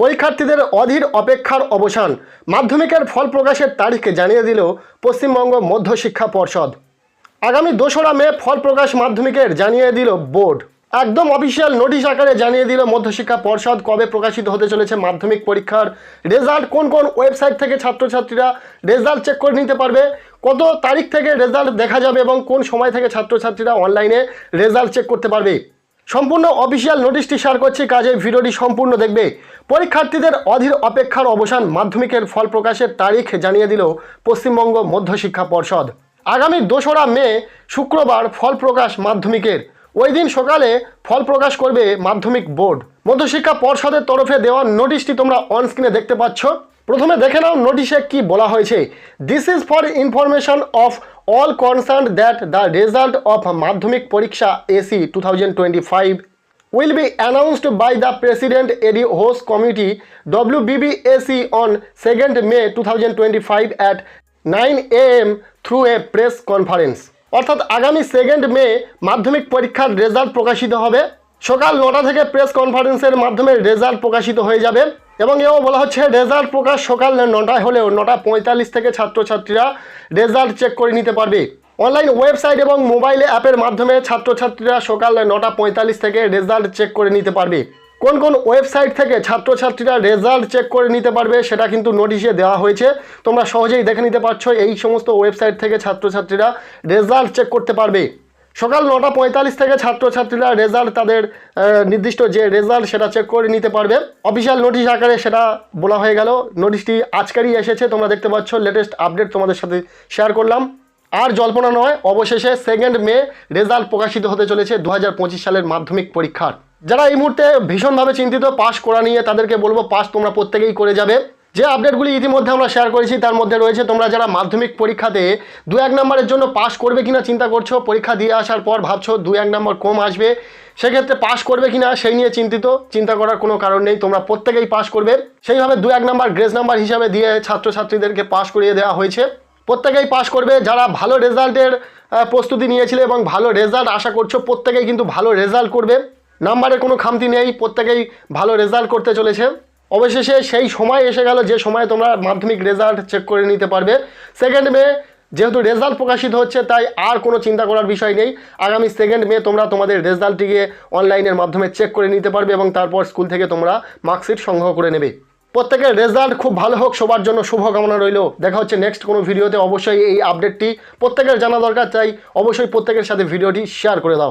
পরীক্ষার্থীদের অধীর অপেক্ষার অবসান। মাধ্যমিকের ফল প্রকাশের তারিখ জানিয়ে দিল পশ্চিমবঙ্গ মধ্যশিক্ষা পর্ষদ। আগামী দোসরা মে ফল প্রকাশ মাধ্যমিকের জানিয়ে দিল বোর্ড। একদম অফিসিয়াল নোটিশ আকারে জানিয়ে দিল মধ্যশিক্ষা পর্ষদ কবে প্রকাশিত হতে চলেছে মাধ্যমিক পরীক্ষার রেজাল্ট, কোন কোন ওয়েবসাইট থেকে ছাত্রছাত্রীরা রেজাল্ট চেক করে নিতে পারবে, কত তারিখ থেকে রেজাল্ট দেখা যাবে এবং কোন সময় থেকে ছাত্রছাত্রীরা অনলাইনে রেজাল্ট চেক করতে পারবে। সম্পূর্ণ অফিসিয়াল নোটিশটি শেয়ার করছি কাজে ভিডিওটি সম্পূর্ণ দেখবে। পরীক্ষার্থীদের অধীর অপেক্ষার অবসান মাধ্যমিকের ফল প্রকাশের তারিখ জানিয়ে দিল পশ্চিমবঙ্গ মধ্যশিক্ষা পর্ষদ। আগামী দোসরা মে, শুক্রবার, ফল প্রকাশ মাধ্যমিকের। ওই দিন সকালে ফল প্রকাশ করবে মাধ্যমিক বোর্ড। মধ্যশিক্ষা পর্ষদের তরফে দেওয়া নোটিশটি তোমরা অনস্ক্রিনে দেখতে পাচ্ছ। প্রথমে দেখে নাও নোটিশে কি বলা হয়েছে। This is for information of all concern that the result of Madhyamik পরীক্ষা AC two thousand twenty five will be announced by the President AD Host Committee WBBAC on 2nd May 2025 at 9 am through অর্থাৎ আগামী second মে মাধ্যমিক পরীক্ষার result প্রকাশিত হবে। সকাল নটা থেকে প্রেস কনফারেন্সের মাধ্যমে রেজাল্ট প্রকাশিত হয়ে যাবে। এবং এও বলা হচ্ছে, রেজাল্ট প্রকাশ সকাল নটায় হলেও নটা পঁয়তাল্লিশ থেকে ছাত্রছাত্রীরা রেজাল্ট চেক করে নিতে পারবে। অনলাইন ওয়েবসাইট এবং মোবাইল অ্যাপের মাধ্যমে ছাত্রছাত্রীরা সকাল নটা পঁয়তাল্লিশ থেকে রেজাল্ট চেক করে নিতে পারবে। কোন কোন ওয়েবসাইট থেকে ছাত্রছাত্রীরা রেজাল্ট চেক করে নিতে পারবে সেটা কিন্তু নোটিশে দেওয়া হয়েছে। তোমরা সহজেই দেখে নিতে পারছ, এই সমস্ত ওয়েবসাইট থেকে ছাত্রছাত্রীরা রেজাল্ট চেক করতে পারবে। সকাল নটা পঁয়তাল্লিশ থেকে ছাত্রছাত্রীরা রেজাল্ট তাদের নির্দিষ্ট যে রেজাল্ট সেটা চেক করে নিতে পারবে। অফিসিয়াল নোটিশ আকারে সেটা বলা হয়ে গেল। নোটিশটি আজকেরই এসেছে, তোমরা দেখতে পাচ্ছ লেটেস্ট আপডেট তোমাদের সাথে শেয়ার করলাম। আর জল্পনা নয়, অবশেষে সেকেন্ড মে রেজাল্ট প্রকাশিত হতে চলেছে দু হাজার পঁচিশ সালের মাধ্যমিক পরীক্ষার। যারা এই মুহূর্তে ভীষণভাবে চিন্তিত পাস করা নিয়ে তাদেরকে বলব পাস তোমরা প্রত্যেকেই করে যাবে। যে আপডেটগুলি ইতিমধ্যে আমরা শেয়ার করেছি, তার মধ্যে রয়েছে তোমরা যারা মাধ্যমিক পরীক্ষাতে দু এক নম্বরের জন্য পাশ করবে কিনা চিন্তা করছ, পরীক্ষা দিয়ে আসার পর ভাবছ দু এক নম্বর কম আসবে, সেক্ষেত্রে পাশ করবে কিনা সেই নিয়ে চিন্তিত, চিন্তা করার কোনো কারণ নেই, তোমরা প্রত্যেকেই পাশ করবে। সেইভাবে দু এক নম্বর গ্রেস নাম্বার হিসাবে দিয়ে ছাত্রছাত্রীদেরকে পাশ করিয়ে দেওয়া হয়েছে। প্রত্যেকেই পাশ করবে, যারা ভালো রেজাল্টের প্রস্তুতি নিয়েছিলে এবং ভালো রেজাল্ট আশা করছ, প্রত্যেকেই কিন্তু ভালো রেজাল্ট করবে। নাম্বারের কোনো খামতি নেই, প্রত্যেকেই ভালো রেজাল্ট করতে চলেছে। অবশেষে সেই সময় এসে গেল, যে সময়ে তোমরা মাধ্যমিক রেজাল্ট চেক করে নিতে পারবে। সেকেন্ড মে যেহেতু রেজাল্ট প্রকাশিত হচ্ছে, তাই আর কোনো চিন্তা করার বিষয় নেই। আগামী সেকেন্ড মে তোমরা তোমাদের রেজাল্টটিকে অনলাইনের মাধ্যমে চেক করে নিতে পারবে এবং তারপর স্কুল থেকে তোমরা মার্কশিট সংগ্রহ করে নেবে। প্রত্যেকের রেজাল্ট খুব ভালো হোক, সবার জন্য শুভকামনা রইল। দেখা হচ্ছে নেক্সট কোনো ভিডিওতে অবশ্যই এই আপডেটটি প্রত্যেকের জানা দরকার চাই অবশ্যই প্রত্যেকের সাথে ভিডিওটি শেয়ার করে দাও।